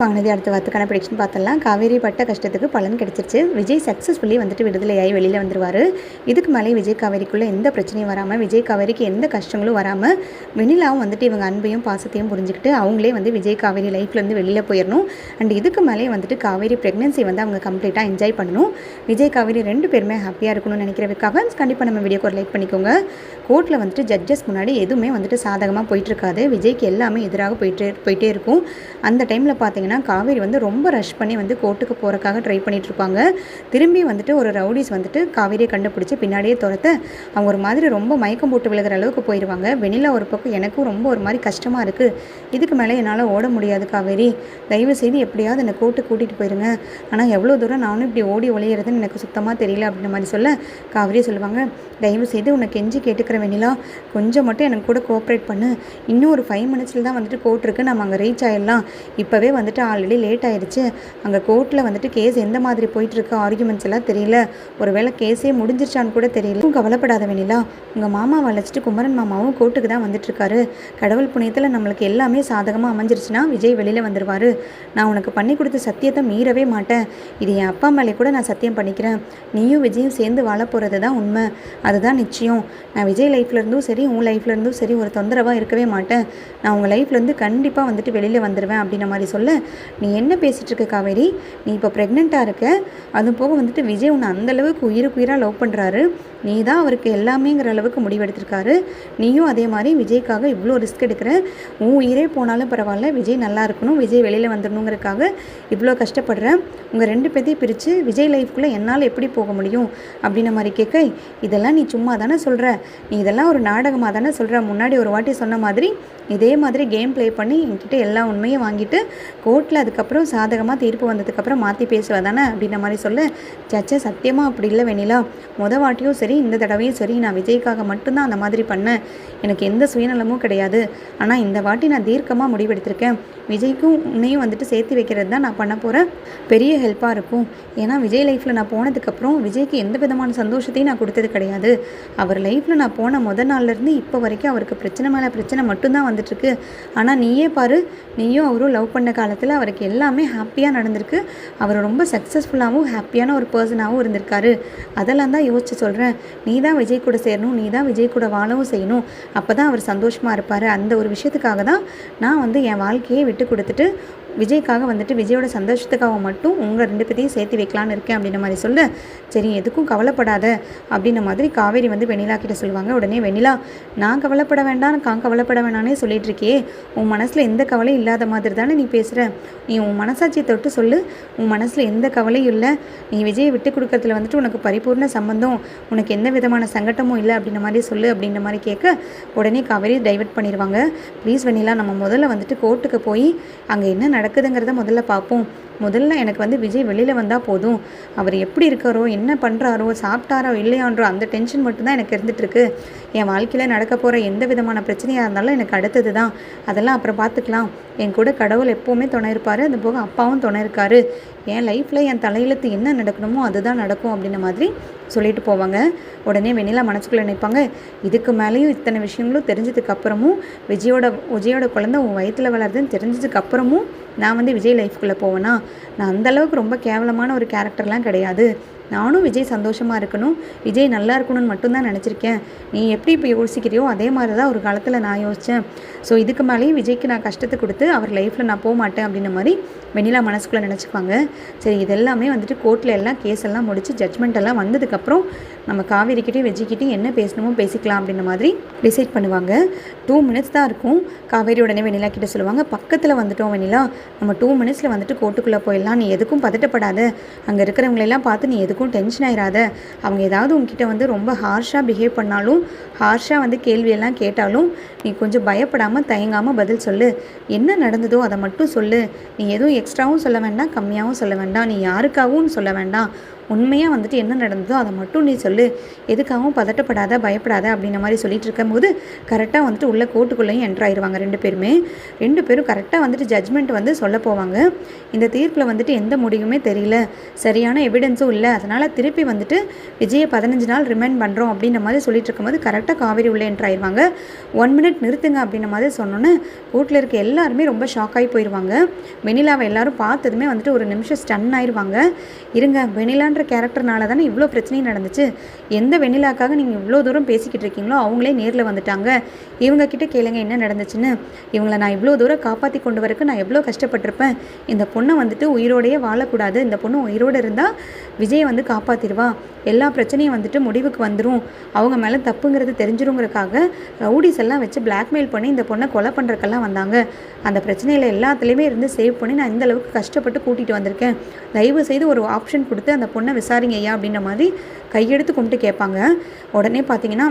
வாங்கினது அடுத்த வாரத்துக்கான ப்ரிடிக்ஷன் பார்த்தலாம் காவேரி பட்ட கஷ்டத்துக்கு பலன் கிடைச்சிருச்சு. விஜய் சக்ஸஸ்ஃபுல்லி வந்துட்டு விடுதலையாகி வெளியில் வந்துருவார். இதுக்கு மேலே விஜய் காவேரிக்குள்ளே எந்த பிரச்சனையும் வராமல் விஜய் காவேரிக்கு எந்த கஷ்டங்களும் வராமல் வெண்ணிலாவும் வந்துட்டு இவங்க அன்பையும் பாசத்தையும் புரிஞ்சுக்கிட்டு அவங்களே வந்து விஜய் காவேரி லைஃப்லேருந்து வெளியில் போயிடணும் அண்ட் இதுக்கு மேலே வந்துட்டு காவேரி ப்ரெக்னென்சி வந்து அவங்க கம்ப்ளீட்டாக என்ஜாய் பண்ணணும். விஜய் காவேரி ரெண்டு பேருமே ஹாப்பியாக இருக்கணும்னு நினைக்கிறதுக்காக கண்டிப்பாக நம்ம வீடியோக்கு ஒரு லைக் பண்ணிக்கோங்க. கோர்ட்டில் வந்துட்டு ஜட்ஜஸ் முன்னாடி எதுவுமே வந்துட்டு சாதகமாக போயிட்டுருக்காது விஜய்க்கு எல்லாமே எதிராக போயிட்டு போயிட்டே இருக்கும். அந்த டைமில் பார்த்தீங்கன்னா காவேரி வந்து ரொம்ப ரஷ் பண்ணி வந்து கோர்ட்டுக்கு போகிறக்காக ட்ரை பண்ணிகிட்ருப்பாங்க திரும்பி வந்துட்டு ஒரு ரவுடிஸ் வந்துட்டு காவேரியை கண்டுபிடிச்சி பின்னாடியே துரத்த அவங்க ஒரு மாதிரி ரொம்ப மயக்கம் போட்டு விழுகிற அளவுக்கு போயிடுவாங்க வெண்ணிலா ஒரு பக்கம் எனக்கும் ரொம்ப ஒரு மாதிரி கஷ்டமாக இருக்குது இதுக்கு மேலே என்னால் ஓட முடியாது காவேரி. தயவு செய்து எப்படியாவது என்னை கோர்ட்டுக்கு கூட்டிகிட்டு போயிருங்க. ஆனால் எவ்வளோ தூரம் நானும் இப்படி ஓடி ஒளியிறதுன்னு எனக்கு சுத்தமாக தெரியல அப்படின்ற மாதிரி சொல்ல காவேரி சொல்லுவாங்க தயவு செய்து உன்னை கெஞ்சி கேட்டுக்கிற வெண்ணிலா கொஞ்சம் மட்டும் எனக்கு கூட கோஆப்ரேட் பண்ணு. இன்னும் ஒரு ஃபைவ் மினிட்ஸில் தான் வந்துட்டு கோர்ட் இருக்குது நம்ம அங்கே ரீச் ஆகிடலாம் இப்போவே வந்துட்டு ஆல்ரெடி லேட் ஆயிடுச்சு. அங்கே கோர்ட்டில் வந்துட்டு கேஸ் எந்த மாதிரி போயிட்டுருக்கு ஆர்குமெண்ட்ஸ் எல்லாம் தெரியல. ஒருவேளை கேஸே முடிஞ்சிருச்சான்னு கூட தெரியல. கவலைப்படாத வேணிலா உங்கள் மாமாவை அழைச்சிட்டு குமரன் மாமாவும் கோர்ட்டுக்கு தான் வந்துட்டுருக்காரு. கடவுள் புண்ணியத்தில் நம்மளுக்கு எல்லாமே சாதகமாக அமைஞ்சிருச்சுன்னா விஜய் வெளியில் வந்துடுவார் நான் உனக்கு பண்ணி கொடுத்த சத்தியத்தை மீறவே மாட்டேன். இது என் அப்பா மேலே கூட நான் சத்தியம் பண்ணிக்கிறேன். நீயும் விஜயும் சேர்ந்து வாழ போகிறது தான் உண்மை. அதுதான் நிச்சயம். நான் விஜய் லைஃப்ல இருந்தும் சரி உன் லைஃப்லேருந்தும் சரி ஒரு தொந்தரவாக இருக்கவே மாட்டேன். நான் உங்கள் லைஃப்லேருந்து கண்டிப்பாக வந்துட்டு வெளியில் வந்துடுவேன் அப்படின்ற மாதிரி சொல்ல. நீ என்ன பேசிகிட்டு இருக்க காவேரி? நீ இப்போ ப்ரெக்னெண்ட்டாக இருக்க. அது போக வந்துட்டு விஜய் உன்னை அந்தளவுக்கு உயிருக்கு உயிராக லவ் பண்ணுறாரு நீ தான் அவருக்கு எல்லாமேங்கிற அளவுக்கு முடிவெடுத்திருக்காரு. நீயும் அதே மாதிரி விஜய்க்காக இவ்வளோ ரிஸ்க் எடுக்கிற. உன் உயிரே போனாலும் பரவாயில்ல. விஜய் நல்லா இருக்கணும். விஜய் வெளியில் வந்துடணுங்கிறதுக்காக இவ்வளோ கஷ்டப்படுற. உங்கள் ரெண்டு பேர்த்தையும் பிரித்து விஜய் லைஃப்குள்ளே என்னால் எப்படி போக முடியும்? அப்படின்ன மாதிரி கேட்க இதெல்லாம் நீ சும்மா தானே சொல்கிற நீ இதெல்லாம் ஒரு நாடகமாக தானே சொல்கிற முன்னாடி ஒரு வாட்டி சொன்ன மாதிரி இதே மாதிரி கேம் ப்ளே பண்ணி என்கிட்ட எல்லா உண்மையும் வாங்கிட்டு கோர்ட்டில் அதுக்கப்புறம் சாதகமாக தீர்ப்பு வந்ததுக்கப்புறம் மாற்றி பேசுவ தானே அப்படின்ற மாதிரி சொல்ல. சச்சா சத்தியமாக அப்படி இல்லை வெண்ணிலா. முத வாட்டியும் சரி இந்த தடவையும் சரி நான் விஜய்க்காக மட்டும்தான் அந்த மாதிரி பண்ணேன். எனக்கு எந்த சுயநலமும் கிடையாது. ஆனால் இந்த வாட்டி நான் தீர்க்கமாக முடிவெடுத்திருக்கேன். விஜய்க்கும் உன்னையும் வந்துட்டு சேர்த்து வைக்கிறது தான் நான் பண்ண போகிறேன் பெரிய ஹெல்ப்பாக இருக்கும். ஏன்னா விஜய் லைஃப்பில் நான் போனதுக்கப்புறம் விஜய்க்கு எந்த விதமான சந்தோஷத்தையும் நான் கொடுத்தது கிடையாது. அவர் லைஃப்பில் நான் போன முத நாள்லேருந்து இப்போ வரைக்கும் அவருக்கு பிரச்சனை மேலே பிரச்சனை மட்டும்தான் வந்துட்டுருக்கு ஆனால் நீயே பாரு. நீயும் அவரும் லவ் பண்ண காலத்தில் அவருக்கு எல்லாமே ஹாப்பியாக நடந்திருக்கு. அவர் ரொம்ப சக்ஸஸ்ஃபுல்லாகவும் ஹாப்பியான ஒரு பர்சனாகவும் இருந்திருக்காரு. அதெல்லாம் தான் யோசிச்சு சொல்கிறேன் நீ தான் விஜய் கூட சேரணும் நீ தான் விஜய் கூட வாழவும் செய்யணும். அப்போ தான் அவர் சந்தோஷமாக இருப்பார். அந்த ஒரு விஷயத்துக்காக தான் நான் வந்து என் வாழ்க்கையை விட்டு கொடுத்துட்டு விஜய்க்காக வந்துட்டு விஜயோட சந்தோஷத்துக்காக மட்டும் உங்கள் ரெண்டு பேர்த்தையும் சேர்த்து வைக்கலான்னு இருக்கேன் அப்படின்ற மாதிரி சொல்ல. சரி எதுக்கும் கவலைப்படாத அப்படின்ற மாதிரி காவேரி வந்து வெண்ணிலா கிட்ட சொல்லுவாங்க. உடனே வெண்ணிலா நான் கவலைப்பட வேண்டாம் நான் கவலைப்பட வேணானே சொல்லிட்டு இருக்கியே உன் மனசில் எந்த கவலையும் இல்லாத மாதிரி தானே நீ பேசுகிற நீ உன் மனசாட்சியை தொட்டு சொல்லு. உன் மனசில் எந்த கவலையும் இல்லை. நீ விஜயை விட்டு கொடுக்கறதுல வந்துட்டு உனக்கு பரிபூர்ண சம்பந்தம் உனக்கு எந்த விதமான சங்கட்டமும் இல்லை அப்படின்ற மாதிரி சொல்லு அப்படின்ற மாதிரி கேட்க உடனே காவேரி டைவர்ட் பண்ணிடுவாங்க ப்ளீஸ் வெண்ணிலா நம்ம முதல்ல வந்துட்டு கோர்ட்டுக்கு போய் அங்கே என்ன நடக்குதுங்கிறத முதல்ல பார்ப்போம். முதல்ல எனக்கு வந்து விஜய் வெளியில் வந்தால் போதும். அவர் எப்படி இருக்காரோ என்ன பண்ணுறாரோ சாப்பிட்டாரோ இல்லையான்றோ அந்த டென்ஷன் மட்டும்தான் எனக்கு இருந்துகிட்ருக்கு என் வாழ்க்கையில் நடக்க போகிற எந்த விதமான பிரச்சனையாக இருந்தாலும் எனக்கு அடுத்தது தான் அதெல்லாம் அப்புறம் பார்த்துக்கலாம் என் கூட கடவுள் எப்போவுமே துணை இருப்பார். அது போக அப்பாவும் துணை இருக்காரு. என் லைஃப்பில் என் தலையெழுத்து என்ன நடக்கணுமோ அதுதான் நடக்கும் அப்படின்ன மாதிரி சொல்லிட்டு போவாங்க. உடனே வெண்ணிலா மனசுக்குள்ளே நினைப்பாங்க இதுக்கு மேலேயும் இத்தனை விஷயங்களும் தெரிஞ்சதுக்கு அப்புறமும் விஜயோட விஜயோட குழந்தை உன் வயிற்றில் வளருதுன்னு தெரிஞ்சதுக்கு அப்புறமும் நான் வந்து விஜய் லைஃப்குள்ளே போவேனா? நான் அந்தளவுக்கு ரொம்ப கேவலமான ஒரு கேரக்டர்லாம் கிடையாது. நானும் விஜய் சந்தோஷமாக இருக்கணும். விஜய் நல்லா இருக்கணும்னு மட்டும்தான் நினச்சிருக்கேன். நீ எப்படி இப்போ யோசிக்கிறியோ அதே மாதிரி தான் ஒரு காலத்தில் நான் யோசித்தேன் ஸோ இதுக்கு மேலேயும் விஜய்க்கு நான் கஷ்டத்தை கொடுத்து அவர் லைஃப்பில் நான் போக மாட்டேன் அப்படின்ற மாதிரி வெண்ணிலா மனசுக்குள்ளே நினச்சிப்பாங்க சரி இதெல்லாமே வந்துட்டு கோர்ட்டில் எல்லாம் கேஸ் எல்லாம் முடித்து ஜட்மெண்ட் எல்லாம் வந்ததுக்கப்புறம் நம்ம காவேரிக்கிட்டையும் விஜய்கிட்டையும் என்ன பேசணுமோ பேசிக்கலாம் அப்படின்ற மாதிரி டிசைட் பண்ணுவாங்க. டூ மினிட்ஸ் தான் இருக்கும். காவேரி உடனே வெண்ணிலா கிட்ட சொல்லுவாங்க பக்கத்தில் வந்துட்டோம் வெண்ணிலா. நம்ம டூ மினிட்ஸில் வந்துட்டு கோர்ட்டுக்குள்ளே போயிடலாம். நீ எதுக்கும் பதட்டப்படாத. அங்கே இருக்கிறவங்களெல்லாம் பார்த்து நீ எதுக்கும் டென்ஷன் ஆயிடாத அவங்க ஏதாவது உங்ககிட்ட வந்து ரொம்ப ஹார்ஷாக பிஹேவ் பண்ணாலும் ஹார்ஷாக வந்து கேள்வியெல்லாம் கேட்டாலும் நீ கொஞ்சம் பயப்படாமல் தயங்காமல் பதில் சொல்லு. என்ன நடந்ததோ அதை மட்டும் சொல்லு. நீ எதுவும் எக்ஸ்ட்ராவும் சொல்ல வேண்டாம் கம்மியாகவும் சொல்ல வேண்டாம். நீ யாருக்காகவும் சொல்ல வேண்டாம். உண்மையாக வந்துட்டு என்ன நடந்ததோ அதை மட்டும் நீ சொல்லு. எதுக்காகவும் பதட்டப்படாத பயப்படாத அப்படின்ற மாதிரி சொல்லிட்டு இருக்கும்போது கரெக்டாக வந்துட்டு உள்ள கோர்ட்டுக்குள்ளேயும் என்ட்ரு ஆயிடுவாங்க ரெண்டு பேருமே. ரெண்டு பேரும் கரெக்டாக வந்துட்டு ஜட்ஜ்மெண்ட் வந்து சொல்ல போவாங்க. இந்த தீர்ப்பில் வந்துட்டு எந்த முடிவுமே தெரியல. சரியான எவிடன்ஸும் இல்லை. அதனால் திருப்பி வந்துட்டு விஜயை பதினஞ்சு நாள் ரிமைண்ட் பண்ணுறோம் அப்படின்ற மாதிரி சொல்லிட்டு இருக்கும்போது கரெக்டாக காவேரி உள்ளே என்ட்ரு ஆயிடுவாங்க ஒன் மினிட் நிறுத்துங்க அப்படின்ற மாதிரி சொன்னோன்னே கோர்ட்டில் இருக்க எல்லாருமே ரொம்ப ஷாக் ஆகி போயிடுவாங்க வெனிலாவை எல்லாரும் பார்த்ததுமே வந்துட்டு ஒரு நிமிஷம் ஸ்டன் ஆயிடுவாங்க இருங்க வெனிலான்ற கேரக்டர்னால தானே இவ்வளோ பிரச்சனையும் நடந்துச்சு? எந்த வெண்ணிலாக்காக நீங்கள் இவ்வளோ தூரம் பேசிக்கிட்டு இருக்கீங்களோ அவங்களே நேரில் வந்துட்டாங்க. இவங்கக்கிட்ட கேளுங்க என்ன நடந்துச்சுன்னு. இவங்கள நான் இவ்வளோ தூரம் காப்பாற்றி கொண்டு வரக்கு நான் எவ்வளோ கஷ்டப்பட்டிருப்பேன். இந்த பொண்ணை வந்துட்டு உயிரோடையே வாழக்கூடாது. இந்த பொண்ணு உயிரோடு இருந்தால் விஜயை வந்து காப்பாற்றிடுவா எல்லா பிரச்சனையும் வந்துட்டு முடிவுக்கு வந்துடும் அவங்க மேலே தப்புங்கிறது தெரிஞ்சிருங்கிறக்காக ரவுடிஸ் எல்லாம் வச்சு பிளாக்மெயில் பண்ணி இந்த பொண்ணை கொலை பண்ணுறக்கெல்லாம் வந்தாங்க. அந்த பிரச்சனையில் எல்லாத்துலேயுமே இருந்து சேவ் பண்ணி நான் இந்த அளவுக்கு கஷ்டப்பட்டு கூட்டிகிட்டு வந்திருக்கேன். தயவு செய்து ஒரு ஆப்ஷன் கொடுத்து அந்த பொண்ணை விசாரிங்க ஐயா அப்படின்ற மாதிரி கையெடுத்து கும்பிட்டு கேட்பாங்க. உடனே பார்த்தீங்கன்னா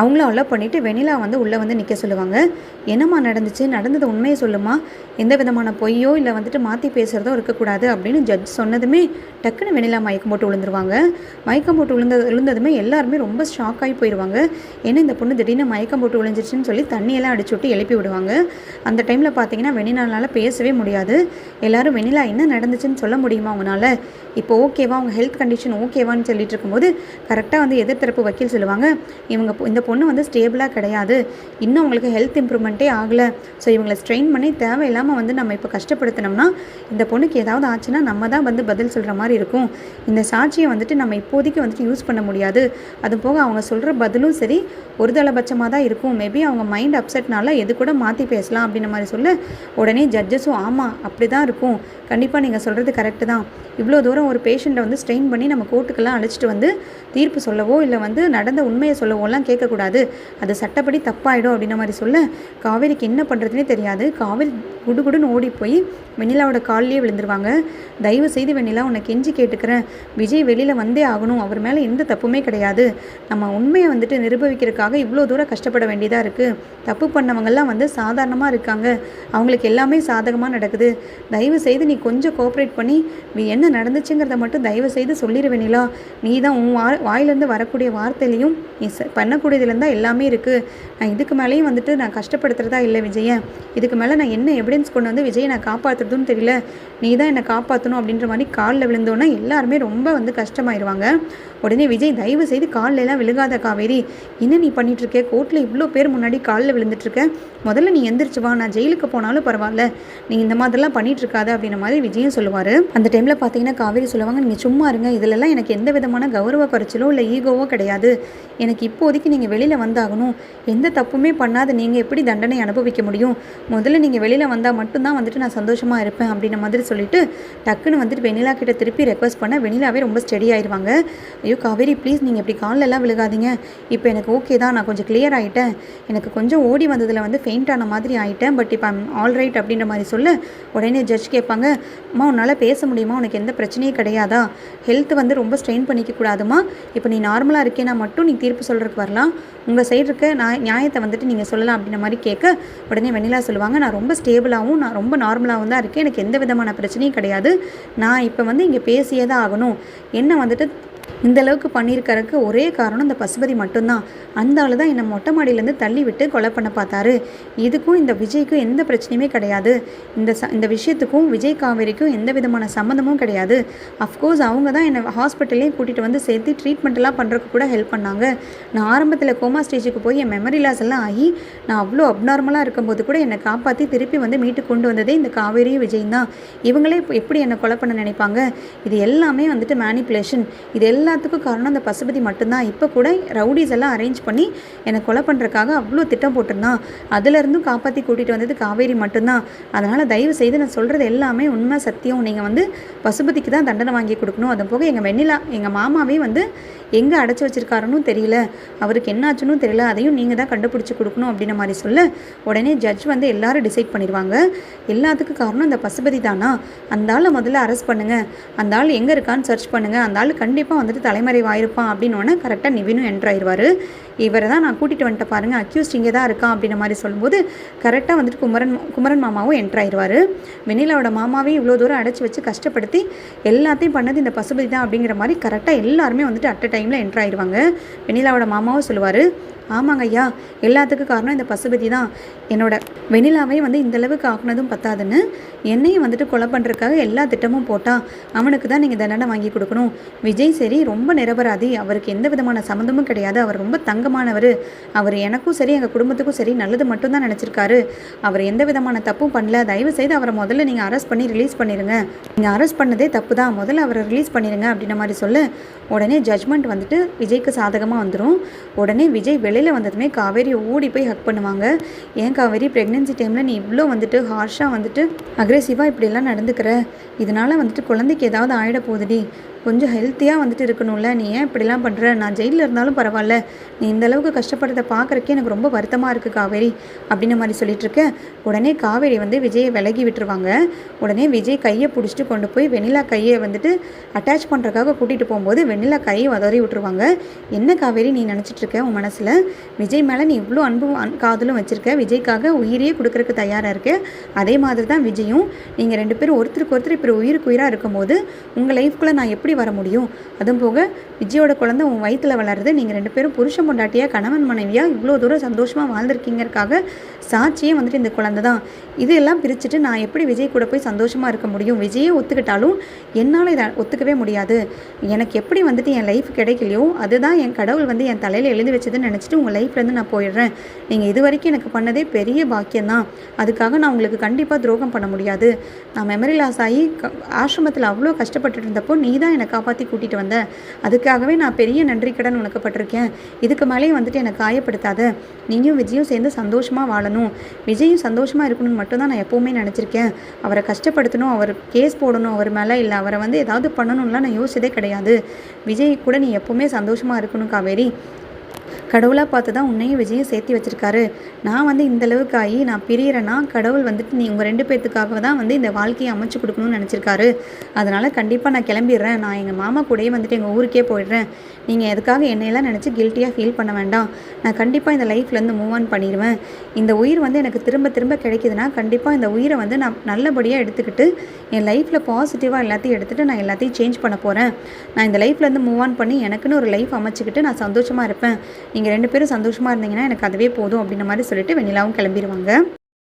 அவங்களும் அலோவ் பண்ணிவிட்டு வெனிலா வந்து உள்ளே வந்து நிற்க சொல்லுவாங்க. என்னம்மா நடந்துச்சு? நடந்தது உண்மையை சொல்லுமா? எந்த விதமான பொய்யோ இல்லை வந்துட்டு மாற்றி பேசுகிறதோ இருக்கக்கூடாது அப்படின்னு ஜட்ஜ் சொன்னதுமே டக்குன்னு வெனிலா மயக்கம் போட்டு விழுந்துருவாங்க. மயக்கம் போட்டு விழுந்தது விழுந்ததுமே எல்லாருமே ரொம்ப ஷாக் ஆகி போயிடுவாங்க ஏன்னா இந்த பொண்ணு திடீர்னு மயக்கம் போட்டு விழுந்துருச்சுன்னு சொல்லி தண்ணியெல்லாம் அடிச்சு விட்டு எழுப்பி விடுவாங்க. அந்த டைமில் பார்த்தீங்கன்னா வெனிலானால பேசவே முடியாது. எல்லாரும் வெனிலா என்ன நடந்துச்சுன்னு சொல்ல முடியுமா அவங்களால இப்போ ஓகேவா அவங்க ஹெல்த் கண்டிஷன் ஓகேவான்னு சொல்லிட்டு இருக்கும்போது கரெக்டாக வந்து எதிர்த்தரப்பு வக்கீல் சொல்லுவாங்க இவங்க இந்த பொண்ணு வந்து ஸ்டேபிளாக கிடையாது இன்னும் அவங்களுக்கு ஹெல்த் இம்ப்ரூவ்மெண்ட்டே ஆகலை ஸோ இவங்களை ஸ்ட்ரெயின் பண்ணி தேவையில்லாமல் வந்து நம்ம இப்போ கஷ்டப்படுத்தினோம்னா இந்த பொண்ணுக்கு ஏதாவது ஆச்சுன்னா நம்ம தான் வந்து பதில் சொல்கிற மாதிரி இருக்கும். இந்த சாட்சியை வந்துட்டு நம்ம இப்போதைக்கு வந்துட்டு யூஸ் பண்ண முடியாது. அது போக அவங்க சொல்கிற பதிலும் சரி ஒரு தலைபட்சமாக தான் இருக்கும். மேபி அவங்க மைண்ட் அப்செட்னால எது கூட மாற்றி பேசலாம் அப்படின்ற மாதிரி சொல்ல உடனே ஜட்ஜஸும் ஆமாம் அப்படி தான் இருக்கும். கண்டிப்பாக நீங்கள் சொல்கிறது கரெக்டு தான். இவ்வளோ தூரம் ஒரு பேஷண்ட்டை வந்து ஸ்ட்ரெயின் பண்ணி நம்ம கோர்ட்டுக்கெல்லாம் அழைச்சிட்டு வந்து தீர்ப்பு சொல்லவோ இல்லை வந்து நடந்த உண்மையை சொல்லவோலாம் கேட்கக்கூடாது. அது சட்டப்படி தப்பாயிடும் அப்படின்ன மாதிரி சொல்ல காவேரிக்கு என்ன பண்ணுறதுனே தெரியாது. காவேரி குடுகுடுன்னு ஓடி போய் வெண்ணிலாவோட கால்லேயே விழுந்துருவாங்க. தயவு செய்து வெண்ணிலா உன்னை கெஞ்சி கேட்டுக்கிறேன். விஜய் வெளியில் வந்தே ஆகணும். அவர் மேலே எந்த தப்புமே கிடையாது. நம்ம உண்மையை வந்துட்டு நிரூபிக்கிறதுக்காக இவ்வளோ தூரம் கஷ்டப்பட வேண்டியதாக இருக்குது தப்பு பண்ணவங்கெல்லாம் வந்து சாதாரணமாக இருக்காங்க. அவங்களுக்கு எல்லாமே சாதகமாக நடக்குது. தயவு செய்து நீ கொஞ்சம் கோஆப்ரேட் பண்ணி நீ என்ன நடந்துச்சுங்கிறத மட்டும் தயவு செய்து சொல்லிட வெண்ணிலா நீ தான் உன் வா வாயிலேருந்து வரக்கூடிய வார்த்தையிலையும் நீ ச- பண்ணக்கூடியதுலேருந்து தான் எல்லாமே இருக்குது நான் இதுக்கு மேலேயும் வந்துட்டு நான் கஷ்டப்படுத்துறதா இல்லை விஜயன் இதுக்கு மேலே நான் என்ன எவிடன்ஸ் கொண்டு வந்து விஜயை நான் காப்பாற்றுறதுன்னு தெரியல. நீ தான் என்னை காப்பாற்றணும் அப்படின்ற மாதிரி காலில் விழுந்தோன்னே எல்லாருமே ரொம்ப வந்து கஷ்டமாயிருவாங்க. உடனே விஜய் தயவு செய்து கால்ல எல்லாம் விழுகாத காவேரி. என்ன நீ பண்ணிட்டு கோர்ட்டில் இவ்வளோ பேர் முன்னாடி காலில் விழுந்துட்டு இருக்க. முதல்ல நீ எந்திரிச்சு வா நான் ஜெயிலுக்கு போனாலும் பரவாயில்ல. நீ இந்த மாதிரிலாம் பண்ணிட்டு இருக்காத அப்படின்ற மாதிரி விஜயும் சொல்லுவார். அந்த டைமில் பார்த்தீங்கன்னா காவேரி சொல்லுவாங்க நீங்கள் சும்மா இருங்க. இதிலெல்லாம் எனக்கு எந்த விதமான கௌரவ குறைச்சலோ இல்லை ஈகோவோ கிடையாது. எனக்கு இப்போதைக்கு நீங்கள் வெளியில் வந்தாகணும். எந்த தப்புமே பண்ணாத நீங்கள் எப்படி தண்டனை அனுபவிக்க முடியும்? முதல்ல நீங்கள் வெளியில் வந்தால் மட்டும்தான் வந்துட்டு நான் சந்தோஷமாக இருப்பேன் அப்படின்ற மாதிரி சொல்லிட்டு டக்குன்னு வந்துட்டு வெனிலா கிட்ட திருப்பி ரெக்வஸ்ட் பண்ண வெனிலாவே ரொம்ப ஸ்டெடி ஆயிடுவாங்க ஐயோ காவேரி ப்ளீஸ் நீங்கள் இப்படி காலில் எல்லாம் விழுகாதீங்க. இப்போ எனக்கு ஓகே தான். நான் கொஞ்சம் கிளியர் ஆகிட்டேன் எனக்கு கொஞ்சம் ஓடி வந்ததில் வந்து ஃபெயிண்ட் ஆன மாதிரி ஆகிட்டேன் பட் இப்போ ஆல் ரைட் அப்படின்ற மாதிரி சொல்ல. உடனே ஜட்ஜ் கேட்பாங்க அம்மா உன்னால் பேச முடியுமா? உனக்கு எந்த பிரச்சனையும் கிடையாதா? ஹெல்த் வந்து ரொம்ப ஸ்ட்ரெயின் பண்ணிக்க கூடாதுமா? இப்போ நீ நார்மலாக இருக்கேன்னா மட்டும் நீ தீர்ப்பு சொல்கிறதுக்கு வரலாம். உங்கள் சைடு இருக்க நான் நியாயத்தை வந்துட்டு நீங்கள் சொல்லலாம் அப்படின்ற மாதிரி கேட்க உடனே வெண்ணிலா சொல்லுவாங்க நான் ரொம்ப ஸ்டேபிளாகவும் நான் ரொம்ப நார்மலாகவும் தான் இருக்கேன். எனக்கு எந்த விதமான பிரச்சனையும் கிடையாது. நான் இப்போ வந்து இங்கே பேசியே தான் ஆகணும். என்ன வந்துட்டு இந்த அளவுக்கு பண்ணியிருக்கறதுக்கு ஒரே காரணம் இந்த பசுபதி மட்டும்தான். அந்த ஆள் தான் என்னை மொட்டை மாடியிலேருந்து தள்ளி விட்டு கொலை பண்ண பார்த்தாரு. இதுக்கும் இந்த விஜய்க்கும் எந்த பிரச்சனையுமே கிடையாது. இந்த ச இந்த விஷயத்துக்கும் விஜய் காவேரிக்கும் எந்த விதமான சம்மந்தமும் கிடையாது. அஃப்கோர்ஸ் அவங்க தான் என்னை ஹாஸ்பிட்டல்லையும் கூட்டிகிட்டு வந்து சேர்த்து ட்ரீட்மெண்ட்லாம் பண்ணுறதுக்கு கூட ஹெல்ப் பண்ணாங்க. நான் ஆரம்பத்தில் கோமா ஸ்டேஜுக்கு போய் என் மெமரி லாஸ் எல்லாம் ஆகி நான் அவ்வளோ அப்நார்மலாக இருக்கும்போது கூட என்னை காப்பாற்றி திருப்பி வந்து மீட்டு கொண்டு வந்ததே இந்த காவேரியும் விஜயும் தான் இவங்களே இப்போ எப்படி என்னை கொலை பண்ண நினைப்பாங்க? இது எல்லாமே வந்துட்டு மேனிப்புலேஷன் இது எல்லாத்துக்கும் காரணம் அந்த பசுபதி மட்டும்தான். இப்போ கூட ரவுடிஸ் எல்லாம் அரேஞ்ச் பண்ணி என்னை கொலை பண்ணுறதுக்காக அவ்வளோ திட்டம் போட்டிருந்தான். அதுலேருந்தும் காப்பாற்றி கூட்டிகிட்டு வந்தது காவேரி மட்டும்தான். அதனால் தயவு செய்து நான் சொல்கிறது எல்லாமே உண்மை சத்தியம். நீங்கள் வந்து பசுபதிக்கு தான் தண்டனை வாங்கி கொடுக்கணும். அது போக எங்கள் வெண்ணிலா எங்கள் மாமாவே வந்து எங்கே அடைச்சி வச்சிருக்காருன்னு தெரியல. அவருக்கு என்னாச்சுன்னு தெரியல. அதையும் நீங்கள் தான் கண்டுபிடிச்சி கொடுக்கணும் அப்படின்ற மாதிரி சொல்ல உடனே ஜட்ஜ் வந்து எல்லாரும் டிசைட் பண்ணிடுவாங்க. எல்லாத்துக்கும் காரணம் அந்த பசுபதி தானா? அந்த ஆளை முதல்ல அரெஸ்ட் பண்ணுங்கள் அந்த ஆள் எங்கே இருக்கான்னு சர்ச் பண்ணுங்கள் அந்த ஆள் கண்டிப்பாக வந்துட்டு வந்து தலைமறைவாயிருப்பான் அப்படின்னோடனே கரெக்டாக நிவினும் என்ட்ரு ஆயிடுவார் இவரை தான் நான் கூட்டிகிட்டு வந்துட்டு பாருங்கள் அக்யூஸ்ட் இங்கே தான் இருக்கான் அப்படின்ற மாதிரி சொல்லும்போது கரெக்டாக வந்துட்டு குமரன் குமரன் மாமாவும் என்ட்ரு ஆயிடுவார் வெண்ணிலாவோட மாமாவையும் இவ்வளோ தூரம் அடைச்சி வச்சு கஷ்டப்படுத்தி எல்லாத்தையும் பண்ணது இந்த பசுபதி தான் அப்படிங்கிற மாதிரி கரெக்டாக எல்லாருமே வந்துட்டு அட் அ டைமில் என்ட்ரு ஆயிடுவாங்க வெண்ணிலாவோட மாமாவும் சொல்லுவார் ஆமாங்க ஐயா எல்லாத்துக்கும் காரணம் இந்த பசுபதி தான். என்னோட வெண்ணிலாவை வந்து இந்த அளவுக்கு ஆக்குனதும் பத்தாதுன்னு என்னையும் வந்துட்டு கொலை பண்ணுறதுக்காக எல்லா திட்டமும் போட்டால் அவனுக்கு தான் நீங்கள் தண்டனை வாங்கி கொடுக்கணும். விஜய் சரி ரொம்ப நிரபராதி. அவருக்கு எந்த விதமான சம்மந்தமும் கிடையாது. அவர் ரொம்ப தங்கமானவர். அவர் எனக்கும் சரி எங்கள் குடும்பத்துக்கும் சரி நல்லது மட்டும்தான் நினச்சிருக்காரு. அவர் எந்த விதமான தப்பும் பண்ணல. தயவு செய்து அவரை முதல்ல நீங்கள் அரெஸ்ட் பண்ணி ரிலீஸ் பண்ணிடுங்க நீங்கள் அரெஸ்ட் பண்ணதே தப்பு தான். முதல்ல அவரை ரிலீஸ் பண்ணிடுங்க அப்படின்ற மாதிரி சொல்ல. உடனே ஜட்ஜ்மெண்ட் வந்துட்டு விஜய்க்கு சாதகமாக வந்துடும் உடனே விஜய் வெளியில் வந்ததுமே காவேரி ஓடி போய் ஹக் பண்ணுவாங்க. ஏன் காவேரி ப்ரெக்னென்சி டைமில் நீ இவ்வளோ வந்துட்டு ஹார்ஷாக வந்துட்டு அக்ரெசிவாக இப்படியெல்லாம் நடந்துக்கிற? இதனால் வந்துட்டு குழந்தைக்கு ஏதாவது ஆகிட போகுதுடி. கொஞ்சம் ஹெல்த்தியாக வந்துட்டு இருக்கணும்ல நீ? ஏன் இப்படிலாம் பண்ணுற நான் ஜெயிலில் இருந்தாலும் பரவாயில்ல. நீ இந்த அளவுக்கு கஷ்டப்படுறத பார்க்குறக்கே எனக்கு ரொம்ப வருத்தமாக இருக்குது காவேரி அப்படின்ன மாதிரி சொல்லிட்டு இருக்க. உடனே காவேரி வந்து விஜயை விலகி விட்டுருவாங்க. உடனே விஜய் கையை பிடிச்சிட்டு கொண்டு போய் வெண்ணிலா கையை வந்துட்டு அட்டாச் பண்ணுறக்காக கூட்டிகிட்டு போகும்போது வெண்ணிலா கையை உதறி விட்டுருவாங்க. என்ன காவேரி நீ நினச்சிட்ருக்க உன் மனசில்? விஜய் மேலே நீ இவ்வளோ அன்பும் அன் காதலும் வச்சுருக்க. விஜய்க்காக உயிரையே கொடுக்குறக்கு தயாராக இருக்கு. அதே மாதிரி தான் விஜயும். நீங்கள் ரெண்டு பேரும் ஒருத்தருக்கு ஒருத்தர் இப்படி உயிருக்கு உயிராக இருக்கும்போது உங்கள் லைஃப்குள்ளே நான் எப்படி வர முடியும்? அதுவும் போக விஜயோட குழந்தை உன் வயிற்றில் வளருது. நீங்கள் ரெண்டு பேரும் புருஷன் பொண்டாட்டியாக கணவன் மனைவியாக இவ்வளோ தூரம் சந்தோஷமாக வாழ்ந்திருக்கீங்கறக்காக சாட்சியே வந்துட்டு இந்த குழந்தை தான். இதெல்லாம் பிரிச்சுட்டு நான் எப்படி விஜய் கூட போய் சந்தோஷமாக இருக்க முடியும்? விஜயே ஒத்துக்கிட்டாலும் என்னால் இதை ஒத்துக்கவே முடியாது. எனக்கு எப்படி வந்துட்டு என் லைஃப் கிடைக்கலையோ அதுதான் என் கடவுள் வந்து என் தலையில் எழுதி வச்சதுன்னு நினச்சிட்டு உங்கள் லைஃப்லேருந்து நான் போயிடுறேன். நீங்கள் இது வரைக்கும் எனக்கு பண்ணதே பெரிய பாக்கியம்தான் அதுக்காக நான் உங்களுக்கு கண்டிப்பாக துரோகம் பண்ண முடியாது. நான் மெமரி லாஸ் ஆகி க ஆசிரமத்தில் அவ்வளோ கஷ்டப்பட்டு இருந்தப்போ நீ தான் என்னை காப்பாற்றி கூட்டிகிட்டு வந்த. அதுக்காகவே நான் பெரிய நன்றி கடன் உனக்கு பட்டிருக்கேன் இதுக்கு மேலேயும் வந்துட்டு என்னை காயப்படுத்தாத. நீயும் விஜயும் சேர்ந்து சந்தோஷமாக வாழணும். விஜயும் சந்தோஷமாக இருக்கணும்னு மட்டும்தான் நான் எப்போவுமே நினச்சிருக்கேன். அவரை கஷ்டப்படுத்தணும் அவர் கேஸ் போடணும் அவர் மேலே இல்லை அவரை வந்து ஏதாவது பண்ணணும்லாம் நான் யோசிச்சதே கிடையாது. விஜய் கூட நீ எப்போவுமே சந்தோஷமாக இருக்கணும் காவேரி. கடவுளாக பார்த்து தான் உன்னையும் விஜயும் சேர்த்து வச்சிருக்காரு. நான் வந்து இந்த அளவுக்கு ஆகி நான் பிரியறேன்னா கடவுள் வந்துட்டு நீ உங்கள் ரெண்டு பேர்த்துக்காக தான் வந்து இந்த வாழ்க்கையை அமைச்சு கொடுக்கணும்னு நினச்சிருக்காரு. அதனால் கண்டிப்பாக நான் கிளம்பிடுறேன். நான் எங்கள் மாமா கூடயே வந்துட்டு எங்கள் ஊருக்கே போயிடுறேன். நீங்கள் எதுக்காக என்னையெல்லாம் நினச்சி கில்ட்டியாக ஃபீல் பண்ண வேண்டாம். நான் கண்டிப்பாக இந்த லைஃப்லேருந்து மூவ் ஆன் பண்ணிடுவேன். இந்த உயிர் வந்து எனக்கு திரும்ப திரும்ப கிடைக்குதுன்னா கண்டிப்பாக இந்த உயிரை வந்து நான் நல்லபடியாக எடுத்துக்கிட்டு என் லைஃப்பில் பாசிட்டிவாக எல்லாத்தையும் எடுத்துகிட்டு நான் எல்லாத்தையும் சேஞ்ச் பண்ண போகிறேன் நான் இந்த லைஃப்லேருந்து மூவ் ஆன் பண்ணி எனக்குன்னு ஒரு லைஃப் அமைச்சிக்கிட்டு நான் சந்தோஷமாக இருப்பேன். நீங்கள் ரெண்டு பேரும் சந்தோஷமாக இருந்தீங்கன்னா எனக்கு அதுவே போதும் அப்படின்ற மாதிரி சொல்லிட்டு வெண்ணிலாவும் கிளம்பிடுவாங்க